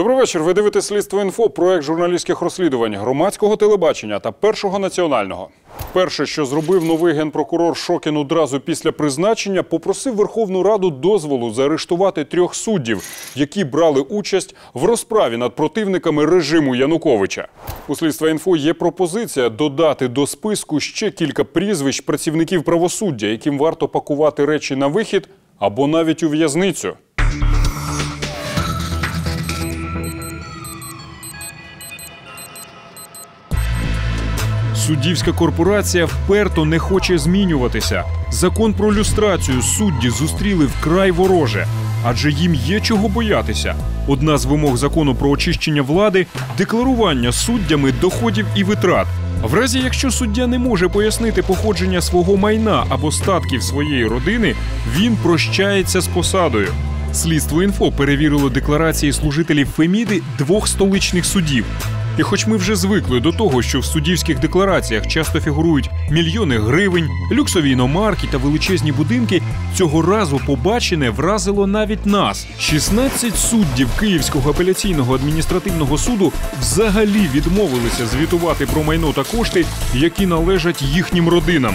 Добрий вечір. Ви дивитесь слідство інфо, проект журналістських розслідувань громадського телебачення та першого національного. Перше, що зробив новий генпрокурор Шокін одразу після призначення, попросив Верховну Раду дозволу заарештувати трьох суддів, які брали участь в розправі над противниками режиму Януковича. У слідства інфо є пропозиція додати до списку ще кілька прізвищ працівників правосуддя, яким варто пакувати речі на вихід або навіть у в'язницю. Суддівська корпорація вперто не хоче змінюватися. Закон про люстрацію судді зустріли вкрай вороже, адже їм є чого боятися. Одна з вимог закону про очищення влади декларування суддями доходів і витрат. В разі, якщо суддя не може пояснити походження свого майна або статків своєї родини, він прощається з посадою. Слідство інфо перевірило декларації служителів Феміди двох столичних судів. І хоч ми вже звикли до того, що в суддівських деклараціях часто фігурують мільйони гривень, люксові іномарки та величезні будинки, цього разу побачене вразило навіть нас. 16 суддів Київського апеляційного адміністративного суду взагалі відмовилися звітувати про майно та кошти, які належать їхнім родинам.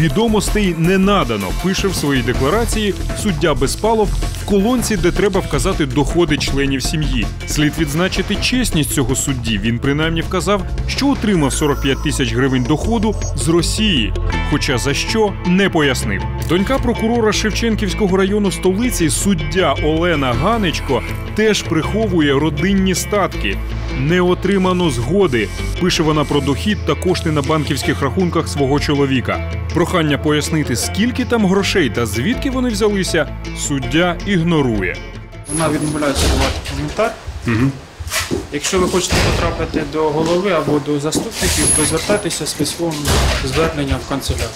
Відомостей не надано, пише в своїй декларації суддя Безпалов в колонці, де треба вказати доходи членів сім'ї. Слід відзначити чесність цього судді. Він принаймні вказав, що отримав 45 тисяч гривень доходу з Росії. Хоча за що не пояснив. Донька прокурора Шевченківського району столиці, суддя Олена Ганечко, теж приховує родинні статки. Не отримано згоди. Пише вона про дохід та кошти на банківських рахунках свого чоловіка. Прохання пояснити, скільки там грошей та звідки вони взялися, суддя ігнорує. Вона відмовляється давати коментар. Якщо ви хочете потрапити до голови або до заступників, то звертайтеся з письмовим зверненням в канцелярію.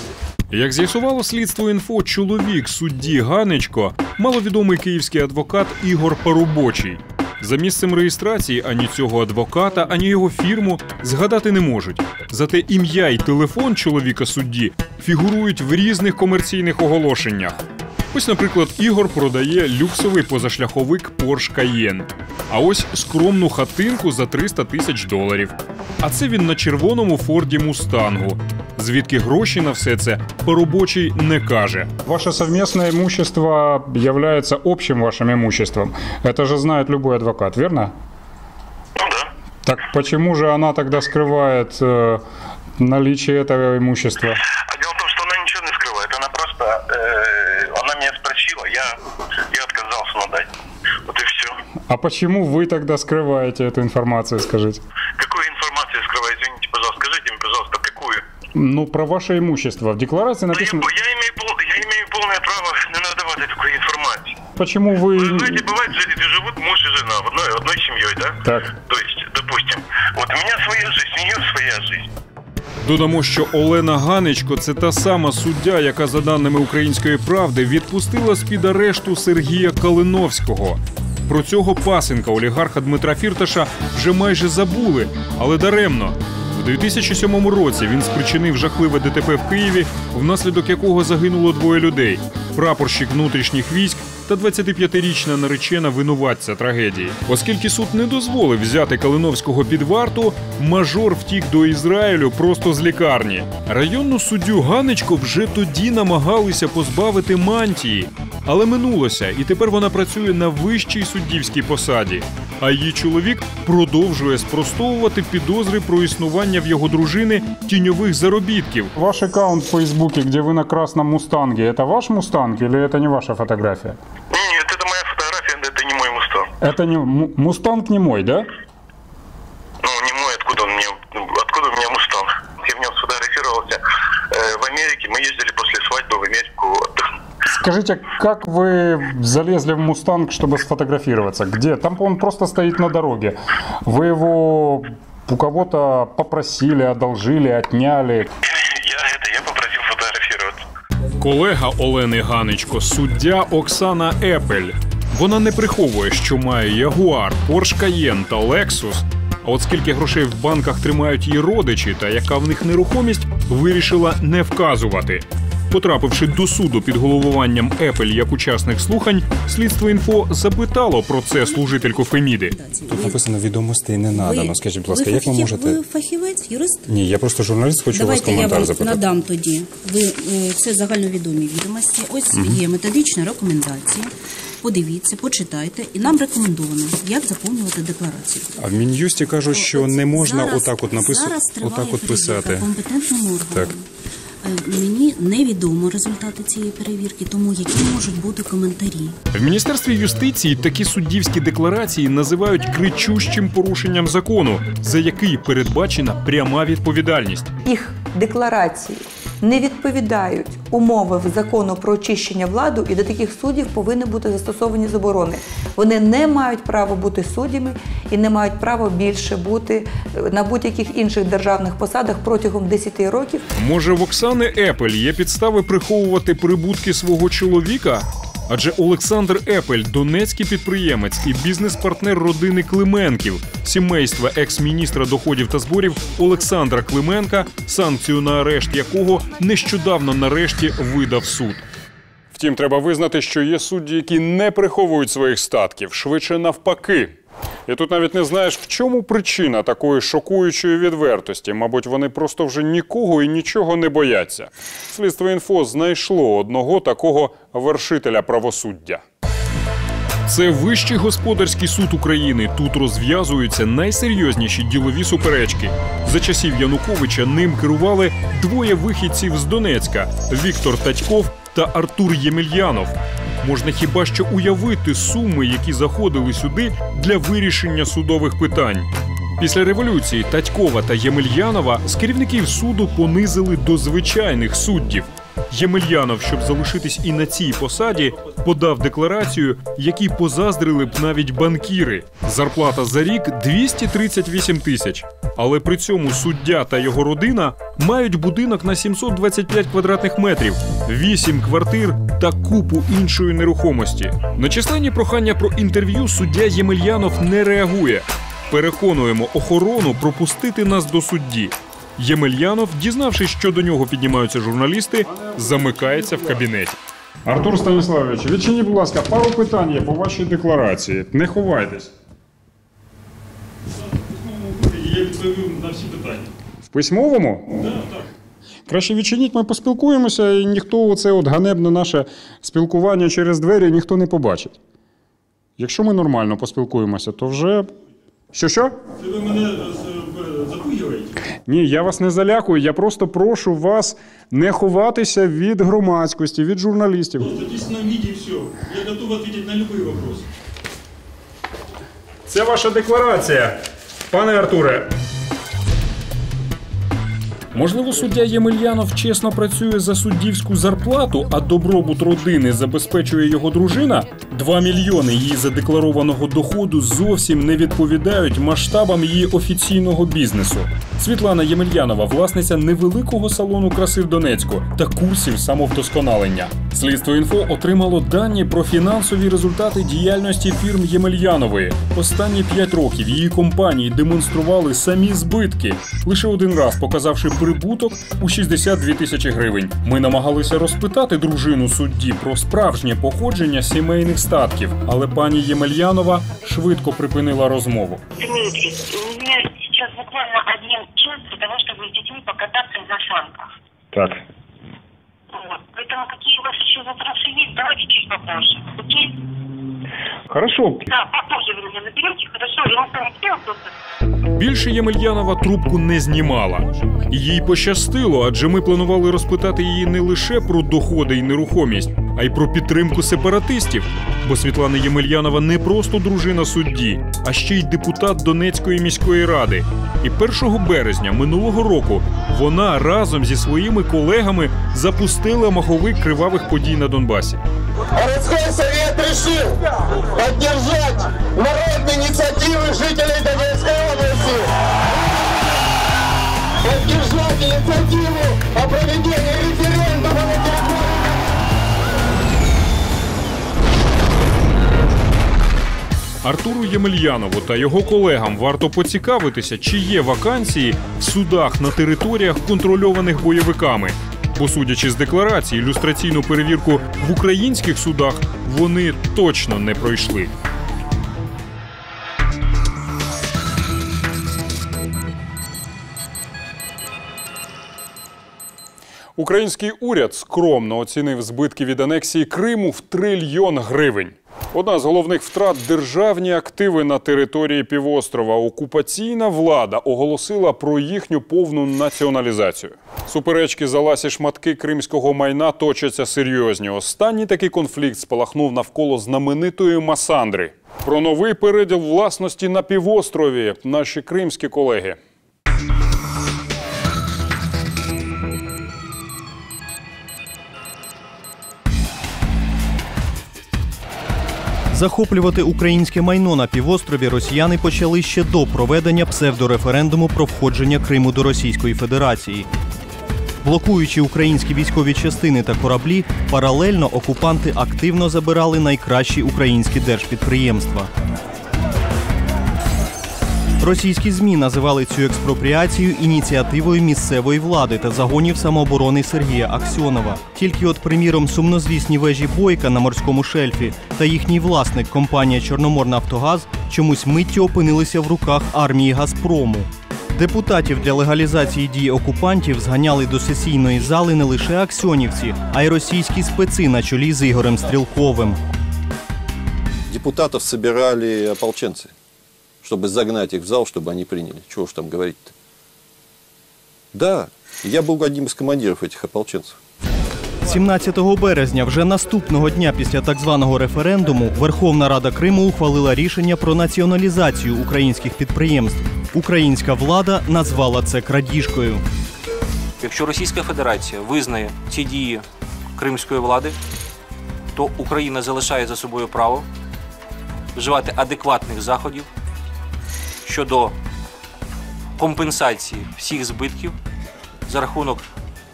Як з'ясувало слідство інфо, чоловік судді Ганечко маловідомий київський адвокат Ігор Парубочий. За місцем реєстрації ані цього адвоката, ані його фірму згадати не можуть. Зате ім'я й телефон чоловіка судді фігурують в різних комерційних оголошеннях. Ось, наприклад, Ігор продає люксовий позашляховик Porsche Cayenne. А ось скромну хатинку за 300 тисяч доларів. А це він на червоному Форді Мустангу. Звідки гроші на все це поробочий не каже. Ваше совместное имущество является общим вашим имуществом. Это же знает любой адвокат, верно? Ну да. Так почему же она тогда скрывает э, наличие этого имущества? А дело в том, что она ничего не скрывает. Она просто, э, она меня спросила, я, я отказался надать. Вот и все. А почему вы тогда скрываете эту информацию, скажите? Какую информацию скрываю? Извините, пожалуйста, скажите мне, пожалуйста, какую? Ну, про ваше имущество. В декларации Ну, я, написано... я, имею, я имею полное право не надавать такой информации. Почему вы... Вы знаете, бывает, жи- да? Так. То есть, допустим, вот у меня своя жизнь, у нее своя жизнь. Додамо, що Олена Ганечко це та сама суддя, яка, за даними української правди, відпустила з під арешту Сергія Калиновського. Про цього пасенка олігарха Дмитра Фірташа вже майже забули, але даремно. В 2007 році він спричинив жахливе ДТП в Києві, внаслідок якого загинуло двоє людей: прапорщик внутрішніх військ та 25-річна наречена винуватця трагедії. Оскільки суд не дозволив взяти Калиновського під варту, мажор втік до Ізраїлю просто з лікарні. Районну суддю Ганечко вже тоді намагалися позбавити мантії, але минулося, і тепер вона працює на вищій суддівській посаді. А її чоловік продовжує спростовувати підозри про існування в його дружини тіньових заробітків. Ваш аккаунт в Фейсбуке, где вы на красном мустанге, это ваш мустанг или это не ваша фотография? Это не... Мустанг не мой, да? Ну, не мой, откуда он мне, откуда у меня мустанг? Я в нем сфотографировался э, в Америке. Мы ездили после свадьбы в Америку отдохнуть. Скажите, как вы залезли в Мустанг, чтобы сфотографироваться? Где? Там он просто стоит на дороге. Вы его у кого-то попросили, одолжили, отняли. Я это, я попросил фотографироваться. Колега Олени Ганечко, суддя Оксана Епель. Вона не приховує, що має Ягуар, Порш Каєн та Лексус. А от скільки грошей в банках тримають її родичі та яка в них нерухомість, вирішила не вказувати. Потрапивши до суду під головуванням Apple як учасник слухань, слідство інфо запитало про це служительку Феміди. Тут написано відомостей не надано. Скажіть, будь ласка, як ви фахів- можете. Ви фахівець, юрист? Ні, я просто журналіст, хочу у вас Давайте я коментар вам запитати. надам тоді. Ви е, це загальновідомі відомості. Ось є методична рекомендація. Подивіться, почитайте, і нам рекомендовано, як заповнювати декларацію. А в Мін'юсті кажуть, що не можна Зараз- отак от написати, зараз отак от писати. компетентним органом. Так. Е, Мені невідомо результати цієї перевірки, тому які можуть бути коментарі. В міністерстві юстиції такі суддівські декларації називають кричущим порушенням закону, за який передбачена пряма відповідальність. їх декларації не відповідають умови закону про очищення владу, і до таких суддів повинні бути застосовані заборони. Вони не мають права бути суддями і не мають права більше бути е, на будь-яких інших державних посадах протягом 10 років. Може, в Оксани Епель є підстави приховувати прибутки свого чоловіка? Адже Олександр Епель, донецький підприємець і бізнес-партнер родини Клименків, сімейства екс-міністра доходів та зборів Олександра Клименка, санкцію на арешт якого нещодавно нарешті видав суд. Втім, треба визнати, що є судді, які не приховують своїх статків, швидше навпаки. І тут навіть не знаєш, в чому причина такої шокуючої відвертості. Мабуть, вони просто вже нікого і нічого не бояться. Слідство інфо знайшло одного такого вершителя правосуддя. Це вищий господарський суд України. Тут розв'язуються найсерйозніші ділові суперечки. За часів Януковича ним керували двоє вихідців з Донецька Віктор Татьков та Артур Ємельянов. Можна хіба що уявити суми, які заходили сюди для вирішення судових питань. Після революції Татькова та Ємельянова з керівників суду понизили до звичайних суддів. Ємельянов, щоб залишитись і на цій посаді, подав декларацію, якій позаздрили б навіть банкіри. Зарплата за рік 238 тисяч. Але при цьому суддя та його родина мають будинок на 725 квадратних метрів, 8 квартир та купу іншої нерухомості. На численні прохання про інтерв'ю суддя Ємельянов не реагує. Переконуємо охорону пропустити нас до судді. Ємельянов, дізнавшись, що до нього піднімаються журналісти, замикається в кабінеті. Артур Станіславович, відчиніть, будь ласка, пару питань є по вашій декларації. Не ховайтесь. Я відповім на всі питання. В письмовому? Так, так. Краще відчиніть, ми поспілкуємося, і ніхто оце от ганебне наше спілкування через двері ніхто не побачить. Якщо ми нормально поспілкуємося, то вже. Що що? Це ви мене запугуєте? Ні, я вас не залякую. Я просто прошу вас не ховатися від громадськості, від журналістів. Садись на міді, все. Я готовий відповідати на будь-який вопрос. Це ваша декларація, пане Артуре. Можливо, суддя Ємельянов чесно працює за суддівську зарплату, а добробут родини забезпечує його дружина. Два мільйони її задекларованого доходу зовсім не відповідають масштабам її офіційного бізнесу. Світлана Ємельянова, власниця невеликого салону краси в Донецьку та курсів самовдосконалення. Слідство інфо отримало дані про фінансові результати діяльності фірм Ємельянової. Останні п'ять років її компанії демонстрували самі збитки, лише один раз показавши прибуток у 62 тисячі гривень. Ми намагалися розпитати дружину судді про справжнє походження сімейних статків, але пані Ємельянова швидко припинила розмову. Дмитрий, у меня сейчас буквально один час для того, чтобы с детьми покататься на санках. Так. Вот. Поэтому какие у вас еще вопросы есть, давайте чуть попозже. Окей? Хорошо. Да, попозже вы меня наберете, хорошо? Я вам не успела просто Більше Ємельянова трубку не знімала. І Їй пощастило, адже ми планували розпитати її не лише про доходи і нерухомість, а й про підтримку сепаратистів. Бо Світлана Ємельянова не просто дружина судді, а ще й депутат Донецької міської ради. І 1 березня минулого року вона разом зі своїми колегами запустила маховик кривавих подій на Донбасі. Городской совет решил поддержать народные инициативы жителей Донецкой области. Поддержать инициативу Артуру Ємельянову та його колегам варто поцікавитися, чи є вакансії в судах на територіях, контрольованих бойовиками. Бо, судячи з декларації, ілюстраційну перевірку в українських судах вони точно не пройшли. Український уряд скромно оцінив збитки від анексії Криму в трильйон гривень. Одна з головних втрат державні активи на території півострова. Окупаційна влада оголосила про їхню повну націоналізацію. Суперечки за ласі шматки кримського майна точаться серйозні. Останній такий конфлікт спалахнув навколо знаменитої Масандри. Про новий переділ власності на півострові наші кримські колеги. Захоплювати українське майно на півострові росіяни почали ще до проведення псевдореферендуму про входження Криму до Російської Федерації. Блокуючи українські військові частини та кораблі, паралельно окупанти активно забирали найкращі українські держпідприємства. Російські змі називали цю експропріацію ініціативою місцевої влади та загонів самооборони Сергія Аксьонова. Тільки от, приміром, сумнозвісні вежі Бойка на морському шельфі та їхній власник компанія Чорноморнафтогаз чомусь миттю опинилися в руках армії Газпрому. Депутатів для легалізації дій окупантів зганяли до сесійної зали не лише аксьонівці, а й російські специ на чолі з Ігорем Стрілковим. Депутатов собирали ополченцы, чтобы загнать их в зал, чтобы они приняли. Чего уж там говорить-то. Да, я был одним из командиров этих ополченцев. 17 березня, вже наступного дня після так званого референдуму, Верховна Рада Криму ухвалила рішення про націоналізацію українських підприємств. Українська влада назвала це крадіжкою. Якщо Російська Федерація визнає ці дії кримської влади, то Україна залишає за собою право вживати адекватних заходів щодо компенсації всіх збитків за рахунок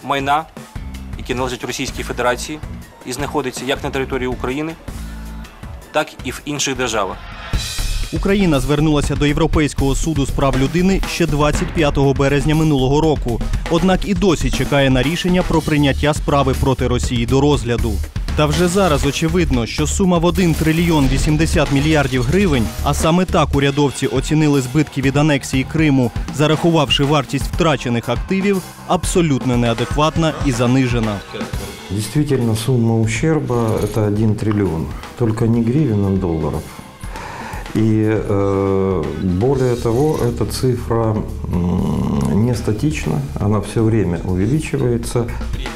майна, яке належить Російській Федерації і знаходиться як на території України, так і в інших державах. Україна звернулася до Європейського суду з прав людини ще 25 березня минулого року. Однак і досі чекає на рішення про прийняття справи проти Росії до розгляду. Та вже зараз очевидно, що сума в 1 трильйон 80 мільярдів гривень, а саме так урядовці оцінили збитки від анексії Криму, зарахувавши вартість втрачених активів, абсолютно неадекватна і занижена. Действительно, сумма ущерба – это 1 триллион. Только не гривен, а долларов. И э, более того, эта цифра м, не статична, она все время увеличивается.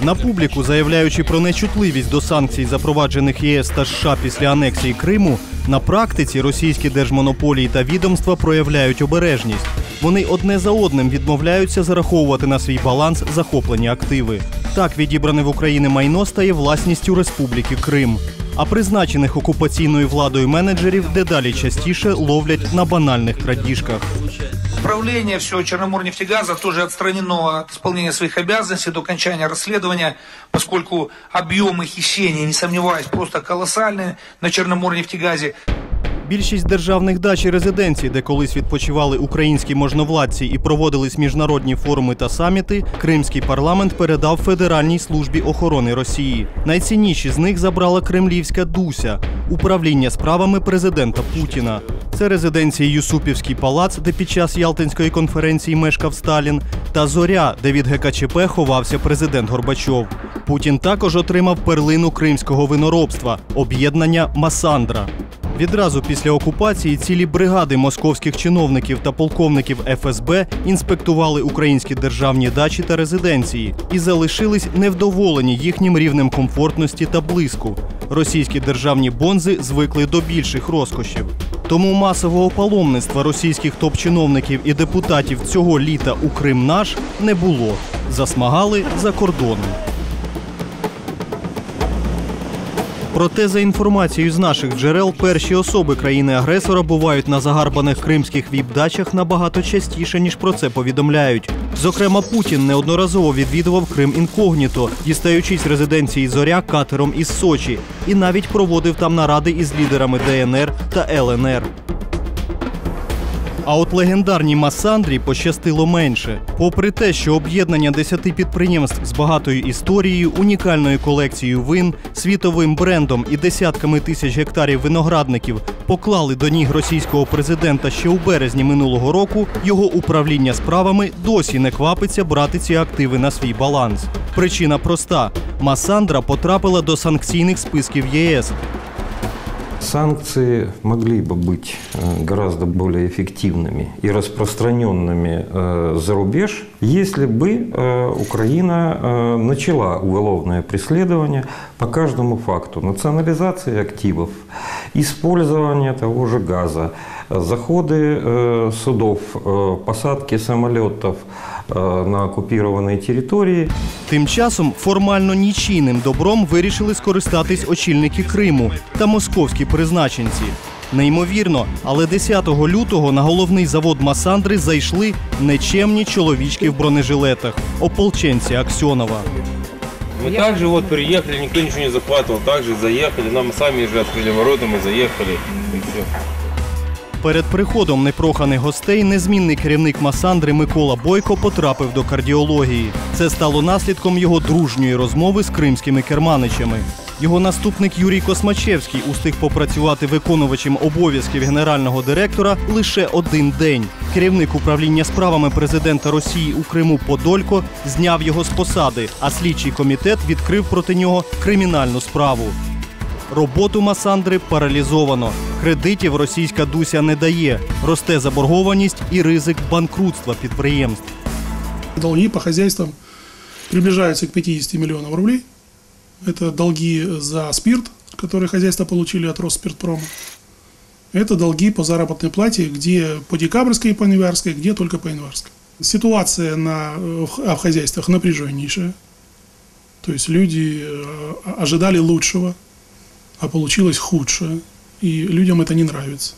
на публіку, заявляючи про нечутливість до санкцій, запроваджених ЄС та США після анексії Криму, на практиці російські держмонополії та відомства проявляють обережність. Вони одне за одним відмовляються зараховувати на свій баланс захоплені активи. Так відібране в Україні майно стає власністю Республіки Крим. А призначених окупаційною владою менеджерів дедалі частіше ловлять на банальних крадіжках. Правление всего Черноморнефтегаза тоже отстранено от исполнения своих обязанностей до окончания расследования, поскольку объемы хищения, не сомневаюсь, просто колоссальные на Черноморнефтегазе. Більшість державних дач і резиденцій, де колись відпочивали українські можновладці і проводились міжнародні форуми та саміти, кримський парламент передав Федеральній службі охорони Росії. Найцінніші з них забрала кремлівська Дуся управління справами президента Путіна. Це резиденції Юсупівський палац, де під час Ялтинської конференції мешкав Сталін, та Зоря, де від ГКЧП ховався президент Горбачов. Путін також отримав перлину кримського виноробства об'єднання Масандра. Відразу після окупації цілі бригади московських чиновників та полковників ФСБ інспектували українські державні дачі та резиденції і залишились невдоволені їхнім рівнем комфортності та блиску. Російські державні бонзи звикли до більших розкошів. Тому масового паломництва російських топ-чиновників і депутатів цього літа у Крим наш не було. Засмагали за кордоном. Проте, за інформацією з наших джерел, перші особи країни-агресора бувають на загарбаних кримських віп-дачах набагато частіше, ніж про це повідомляють. Зокрема, Путін неодноразово відвідував Крим інкогніто, дістаючись резиденції зоря катером із Сочі, і навіть проводив там наради із лідерами ДНР та ЛНР. А от легендарній Масандрі пощастило менше. Попри те, що об'єднання десяти підприємств з багатою історією, унікальною колекцією вин, світовим брендом і десятками тисяч гектарів виноградників поклали до ніг російського президента ще у березні минулого року, його управління справами досі не квапиться брати ці активи на свій баланс. Причина проста: Масандра потрапила до санкційних списків ЄС, Санкции могли бы быть э, гораздо более эффективными и распространенными э, за рубеж, если бы э, Украина начала уголовное преследование по каждому факту национализации активов, использования того же газа, э, заходы э, судов, э, посадки самолетов э, на оккупированной территории. Тим часом формально нічийним добром вирішили скористатись очільники Криму та московські призначенці. Неймовірно, але 10 лютого на головний завод Масандри зайшли нечемні чоловічки в бронежилетах, ополченці Аксьонова. Мы также вот приехали, никто ничего не захватывал, также заехали, нам сами же открыли ворота, мы заехали, и все. Перед приходом непроханих гостей незмінний керівник Масандри Микола Бойко потрапив до кардіології. Це стало наслідком його дружньої розмови з кримськими керманичами. Його наступник Юрій Космачевський устиг попрацювати виконувачем обов'язків генерального директора лише один день. Керівник управління справами президента Росії у Криму Подолько зняв його з посади, а слідчий комітет відкрив проти нього кримінальну справу. Роботу Масандри паралізовано. Кредитів російська Дуся не дає. Росте заборгованість і ризик банкрутства підприємств. Долги по хозяйствам приближаются к 50 миллионам рублей. Это долги за спирт, которые хозяйства получили от Росспиртпрома. Это долги по заработной плате, где по декабрьской и по январской, где только по январской. Ситуация на, в х- в хозяйствах напряженнейшая. То есть люди э, ожидали лучшего, а получилось худшее. И людям это не нравится.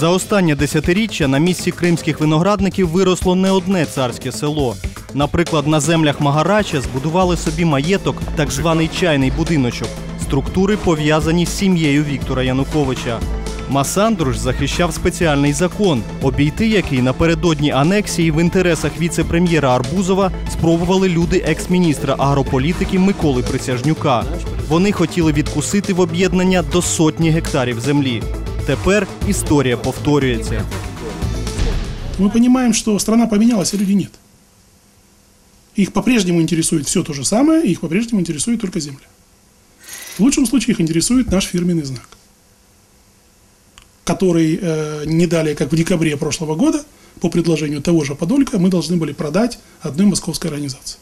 За останнє десятиріччя на місці кримських виноградників виросло не одне царське село. Наприклад, на землях Магарача збудували собі маєток, так званий чайний будиночок. Структури пов'язані з сім'єю Віктора Януковича. Масандруш захищав спеціальний закон, обійти який напередодні анексії в інтересах віце-прем'єра Арбузова спробували люди екс-міністра агрополітики Миколи Присяжнюка. Вони хотіли відкусити в об'єднання до сотні гектарів землі. Тепер історія повторюється. Мы понимаем, что страна поменялась, а люди нет. Их по-прежнему интересует все то же самое, их по-прежнему интересует только земля. В лучшем случае их интересует наш фирменный знак, который э, не далее, как в декабре прошлого года, по предложению того же Подолька, мы должны были продать одной московской организации.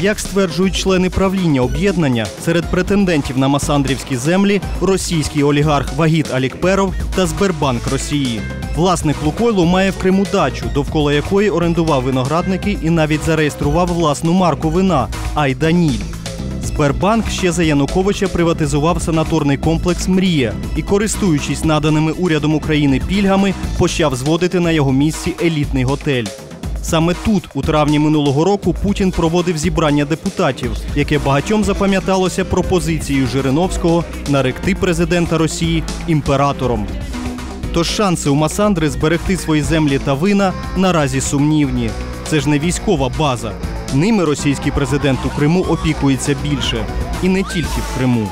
Як стверджують члени правління об'єднання, серед претендентів на масандрівські землі російський олігарх Вагіт Алікперов та Сбербанк Росії. Власник Лукойлу має в Криму дачу, довкола якої орендував виноградники і навіть зареєстрував власну марку вина Айданіль. Сбербанк ще за Януковича приватизував санаторний комплекс Мрія і, користуючись наданими урядом України пільгами, почав зводити на його місці елітний готель. Саме тут, у травні минулого року, Путін проводив зібрання депутатів, яке багатьом запам'яталося пропозицією Жириновського наректи президента Росії імператором. Тож шанси у Масандри зберегти свої землі та вина наразі сумнівні. Це ж не військова база. Ними російський президент у Криму опікується більше. І не тільки в Криму.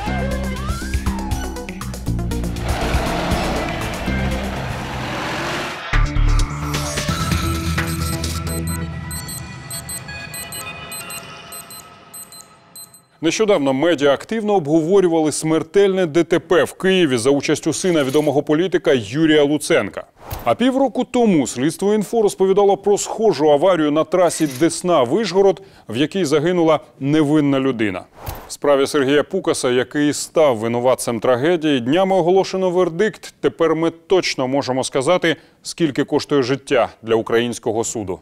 Нещодавно медіа активно обговорювали смертельне ДТП в Києві за участю сина відомого політика Юрія Луценка. А півроку тому слідство інфо розповідало про схожу аварію на трасі Десна Вишгород, в якій загинула невинна людина. В справі Сергія Пукаса, який став винуватцем трагедії, днями оголошено вердикт. Тепер ми точно можемо сказати, скільки коштує життя для українського суду.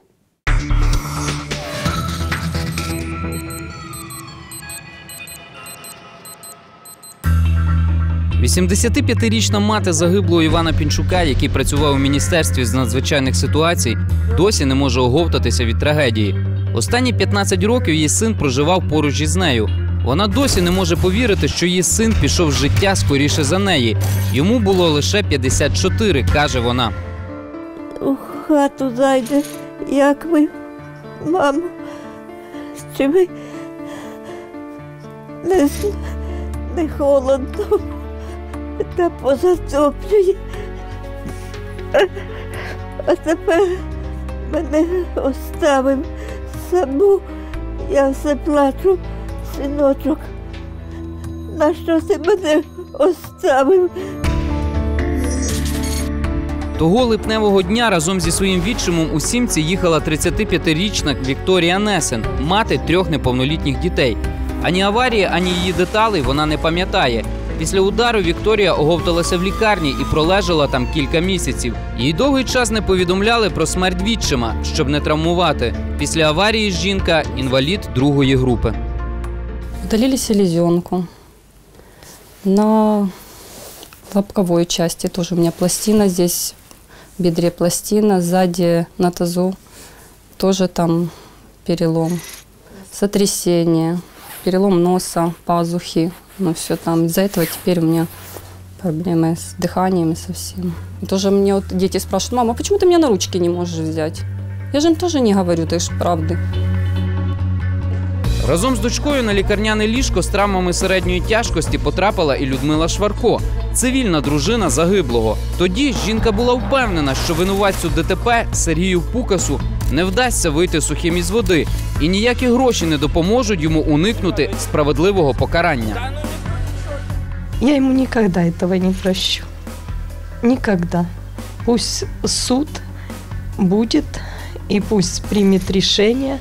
85-річна мати загиблого Івана Пінчука, який працював у міністерстві з надзвичайних ситуацій, досі не може оговтатися від трагедії. Останні 15 років її син проживав поруч із нею. Вона досі не може повірити, що її син пішов з життя скоріше за неї. Йому було лише 54, каже вона. у хату зайде. Як ви, мамо? Чи ви не, не холодно та позатоплює? А, тепер мене оставив саму. Я все плачу, синочок. На що ти мене оставив? Того липневого дня разом зі своїм відчимом у сімці їхала 35-річна Вікторія Несен, мати трьох неповнолітніх дітей. Ані аварії, ані її деталей вона не пам'ятає. Після удару Вікторія оговталася в лікарні і пролежала там кілька місяців. Їй довгий час не повідомляли про смерть відчима, щоб не травмувати. Після аварії жінка інвалід другої групи. Удалили селезенку. На лобковой части тоже у меня пластина здесь, в бедре пластина, сзади на тазу тоже там перелом. Сотрясение, перелом носа, пазухи, ну все там. Из-за этого теперь у меня проблемы с дыханием и со всем. И тоже мне вот дети спрашивают, мама, а почему ты меня на ручки не можешь взять? Я же им тоже не говорю, ты ж правды. Разом з дочкою на лікарняне ліжко з травмами середньої тяжкості потрапила і Людмила Шварко, цивільна дружина загиблого. Тоді жінка була впевнена, що винуватцю ДТП Сергію Пукасу не вдасться вийти сухим із води, і ніякі гроші не допоможуть йому уникнути справедливого покарання. Я ему никогда этого не прощу. Никогда. Пусть суд будет и пусть примет решение,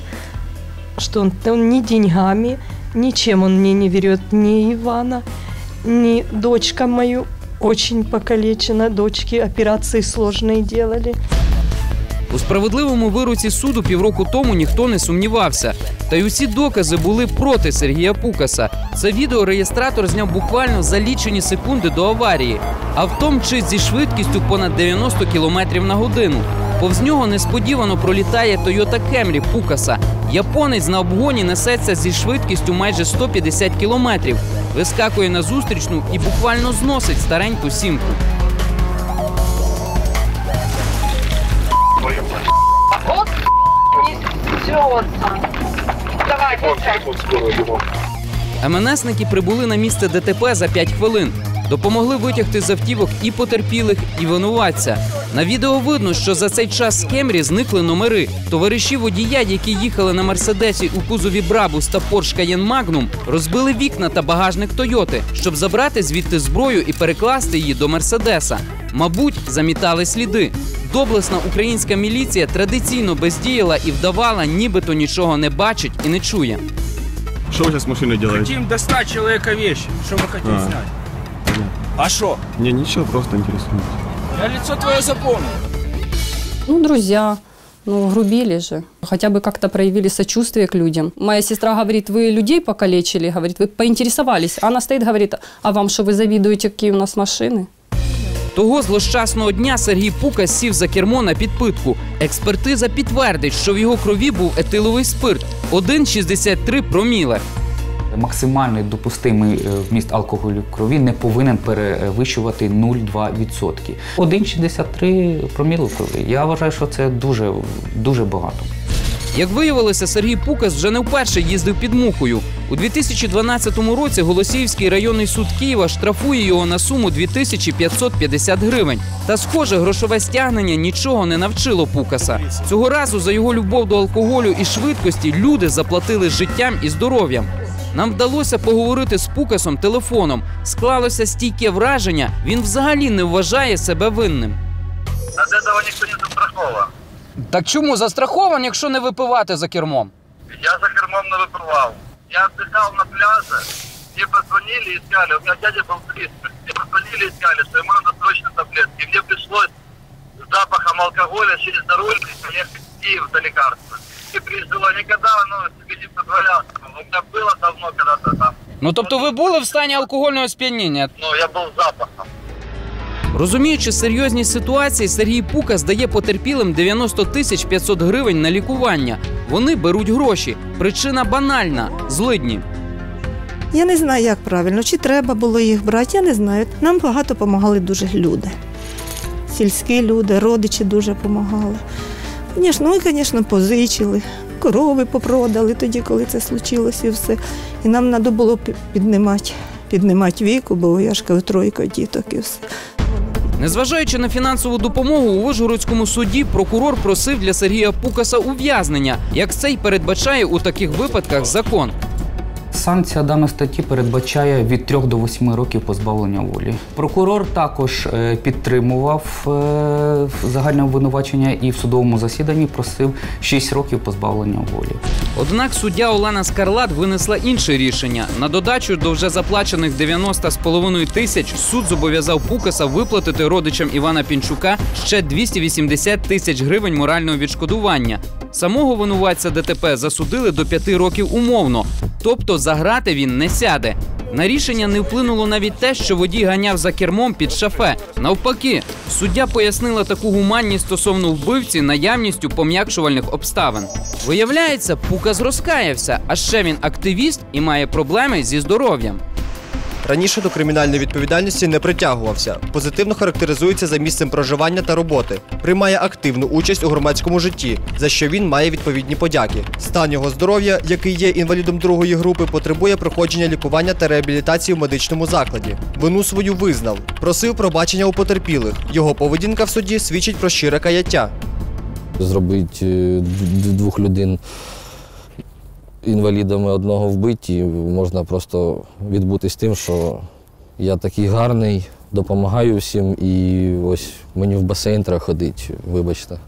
что он, он ни деньгами, ничем он мне не берет ни Ивана, ни дочка мою, очень покалечена, дочки операции сложные делали. У справедливому вироці суду півроку тому ніхто не сумнівався. Та й усі докази були проти Сергія Пукаса. Це відео реєстратор зняв буквально за лічені секунди до аварії. Авто мчить зі швидкістю понад 90 км на годину. Повз нього несподівано пролітає Toyota Camry Пукаса. Японець на обгоні несеться зі швидкістю майже 150 км. Вискакує на зустрічну і буквально зносить стареньку сімку. Несется. Давай. МНСники прибули на місце ДТП за 5 хвилин. Допомогли витягти з автівок і потерпілих, і винуватця. На відео видно, що за цей час з Кемрі зникли номери. Товариші водія, які їхали на мерседесі у кузові Брабус та Porsche Cayenne Magnum, розбили вікна та багажник Тойоти, щоб забрати звідти зброю і перекласти її до Мерседеса. Мабуть, замітали сліди. Доблесна українська міліція традиційно бездіяла і вдавала, нібито нічого не бачить і не чує. Что вы сейчас с машиной делаете? Хотим достать человека вещи. Что мы хотим А. снять? А что? Не, ничего, просто интересует. Я лицо твое запомнил. Ну, друзья, ну, грубили же. Хотя бы как-то проявили сочувствие к людям. Моя сестра говорит, вы людей покалечили, говорит, вы поинтересовались. Она стоит, говорит, а вам что, вы завидуете, какие у нас машины? Того злощасного дня Сергій Пука сів за кермо на підпитку. Експертиза підтвердить, що в його крові був етиловий спирт 1,63 проміле. Максимальний допустимий е, вміст алкоголю в крові не повинен перевищувати 0,2%. 1,63 промілу в крові. Я вважаю, що це дуже, дуже багато. Як виявилося, Сергій Пукас вже не вперше їздив під мухою. У 2012 році Голосіївський районний суд Києва штрафує його на суму 2550 гривень. Та, схоже, грошове стягнення нічого не навчило Пукаса. Цього разу за його любов до алкоголю і швидкості люди заплатили життям і здоров'ям. Нам вдалося поговорити з Пукасом телефоном. Склалося стійке враження, він взагалі не вважає себе винним. От этого никто не застрахован. Так чому застрахований, якщо не випивати за кермом? Я за кермом не выпивал. Я отдыхал на пляже. Мне позвонили и сказали, у меня дядя был турист. Мне позвонили и сказали, что ему надо срочно таблетки. И мне пришлось с запахом алкоголя через дорогу поехать в Киев за лекарством. И прижило никогда оно себе не позволял. У меня было давно когда-то там. Ну тобто ви були в стані алкогольного сп'яніння? Ну, я был с запахом. Розуміючи серйозність ситуації, Сергій Пука здає потерпілим 90 тисяч 500 гривень на лікування. Вони беруть гроші. Причина банальна злидні. Я не знаю, як правильно, чи треба було їх брати, я не знаю. Нам багато допомагали дуже люди. сільські люди, родичі дуже допомагали. Звісно, ми, звісно, позичили, корови попродали тоді, коли це случилося і все. І нам треба було піднімати, піднімати віку, бо я ж кажу, тройка діток і все. Незважаючи на фінансову допомогу, у Вижгородському суді прокурор просив для Сергія Пукаса ув'язнення, як це й передбачає у таких випадках закон. Санкція даної статті передбачає від 3 до 8 років позбавлення волі. Прокурор також е, підтримував е, загальне обвинувачення і в судовому засіданні просив 6 років позбавлення волі. Однак суддя Олена Скарлат винесла інше рішення. На додачу до вже заплачених 90,5 тисяч суд зобов'язав Пукаса виплатити родичам Івана Пінчука ще 280 тисяч гривень морального відшкодування. Самого винуватця ДТП засудили до 5 років умовно, тобто за грати він не сяде. На рішення не вплинуло навіть те, що водій ганяв за кермом під шафе. Навпаки, суддя пояснила таку гуманність стосовно вбивці наявністю пом'якшувальних обставин. Виявляється, Пукас розкаявся, а ще він активіст і має проблеми зі здоров'ям. Раніше до кримінальної відповідальності не притягувався. Позитивно характеризується за місцем проживання та роботи. Приймає активну участь у громадському житті, за що він має відповідні подяки. Стан його здоров'я, який є інвалідом другої групи, потребує проходження лікування та реабілітації в медичному закладі. Вину свою визнав, просив пробачення у потерпілих. Його поведінка в суді свідчить про щире каяття. зробити е, двох людей інвалідами одного вбиті, можна просто відбутись тим, що я такий гарний, допомагаю всім і ось мені в басейн треба ходити, вибачте.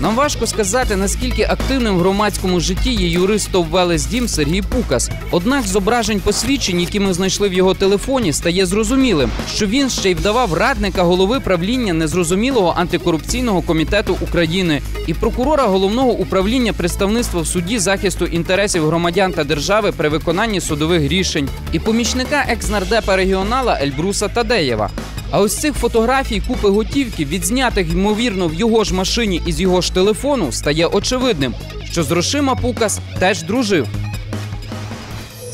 Нам важко сказати, наскільки активним в громадському житті є юрист ТОВ «Велес-Дім» Сергій Пукас. Однак зображень посвідчень, які ми знайшли в його телефоні, стає зрозумілим, що він ще й вдавав радника голови правління незрозумілого антикорупційного комітету України і прокурора головного управління представництва в суді захисту інтересів громадян та держави при виконанні судових рішень, і помічника екс-нардепа регіонала Ельбруса Тадеєва. А ось цих фотографій купи готівки, відзнятих ймовірно в його ж машині і з його ж телефону, стає очевидним, що з грошима Пукас теж дружив.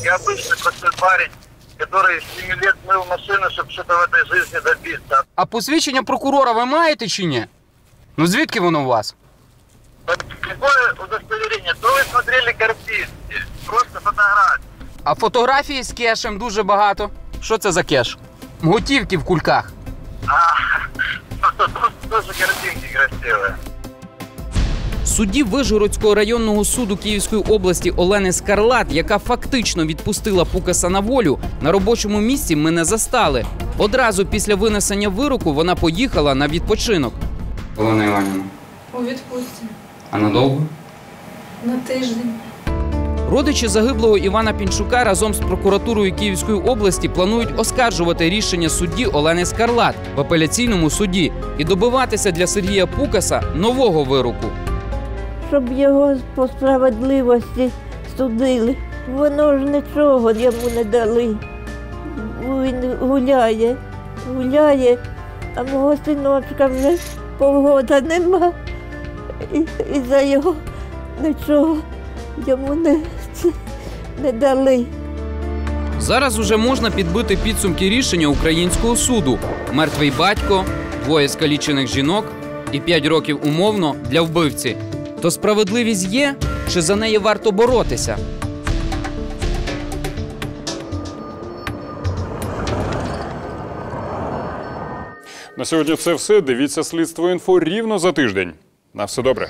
Я обычный простой парень, который с 7 лет мыл машину, чтобы что-то в этой жизни добиться. А посвідчення прокурора ви маєте чи ні? Ну звідки воно у вас? Какое удостоверение? То вы смотрели картинки, просто фотографии. А фотографії з кешем дуже багато. Що це за кеш? Готівки в кульках. Тоже картинки красивые. Судді Вижгородського районного суду Київської області Олени Скарлат, яка фактично відпустила Пукаса на волю, на робочому місці ми не застали. Одразу після винесення вироку вона поїхала на відпочинок. Олена Іванівна, У відпустці а надовго? на тиждень. Родичі загиблого Івана Пінчука разом з прокуратурою Київської області планують оскаржувати рішення судді Олени Скарлат в апеляційному суді і добиватися для Сергія Пукаса нового вироку. Щоб його по справедливості судили. Воно ж нічого йому не дали. Він гуляє, гуляє, а мого синочка вже погода нема. І, і за його нічого йому не, не дали. Зараз уже можна підбити підсумки рішення українського суду: мертвий батько, двоє скалічених жінок і 5 років умовно для вбивці. То справедливість є, чи за неї варто боротися? На сьогодні це все. Дивіться слідство інфо рівно за тиждень. На все добре.